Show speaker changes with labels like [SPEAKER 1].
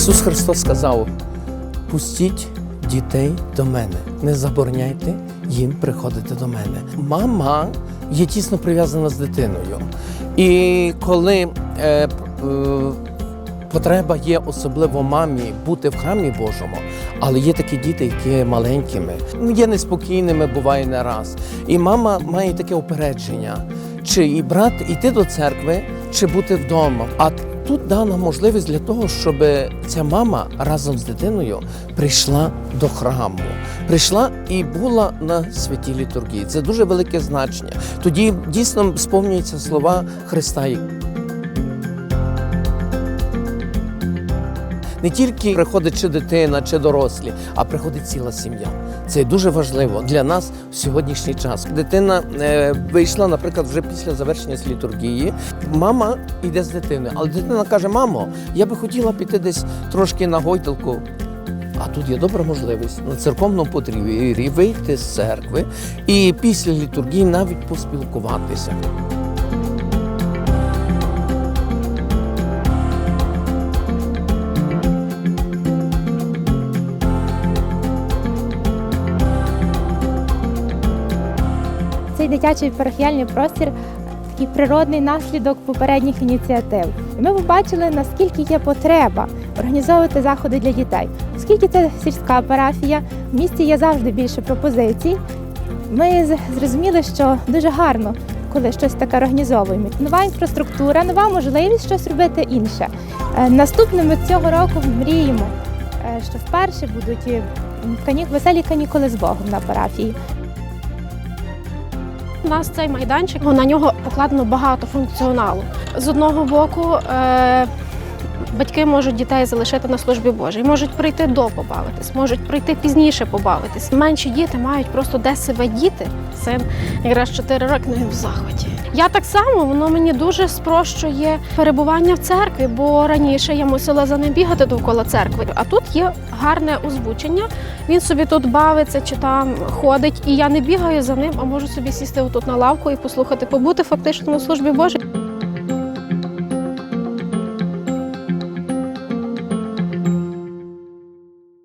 [SPEAKER 1] Ісус Христос сказав: пустіть дітей до мене, не забороняйте їм приходити до мене. Мама є тісно прив'язана з дитиною. І коли е, е, потреба є особливо мамі бути в храмі Божому, але є такі діти, які є маленькими, є неспокійними, буває не раз. І мама має таке упередження, чи і брат йти до церкви, чи бути вдома. А тут дана можливість для того, щоб ця мама разом з дитиною прийшла до храму, прийшла і була на святій літургії. Це дуже велике значення. Тоді дійсно сповнюються слова Христа. Не тільки приходить чи дитина, чи дорослі, а приходить ціла сім'я. Це дуже важливо для нас в сьогоднішній час. Дитина е, вийшла, наприклад, вже після завершення літургії. Мама йде з дитиною, але дитина каже: Мамо, я би хотіла піти десь трошки на гойдалку. А тут є добра можливість на церковному потрібі вийти з церкви і після літургії навіть поспілкуватися.
[SPEAKER 2] Цей дитячий парафіяльний простір такий природний наслідок попередніх ініціатив. І ми побачили, наскільки є потреба організовувати заходи для дітей. Оскільки це сільська парафія, в місті є завжди більше пропозицій. Ми зрозуміли, що дуже гарно, коли щось таке організовуємо. Нова інфраструктура, нова можливість щось робити інше. Е, Наступними цього року мріємо, е, що вперше будуть е, веселі канікули з Богом на парафії.
[SPEAKER 3] Нас цей майданчик, на нього покладено багато функціоналу. З одного боку, е, батьки можуть дітей залишити на службі Божій, можуть прийти до побавитись, можуть прийти пізніше побавитись. Менші діти мають просто де себе діти. Син якраз 4 роки не в захваті. Я так само, воно мені дуже спрощує перебування в церкві, бо раніше я мусила за ним бігати довкола церкви. А тут є гарне озвучення. Він собі тут бавиться чи там ходить, і я не бігаю за ним, а можу собі сісти отут на лавку і послухати, побути фактично на службі Божій.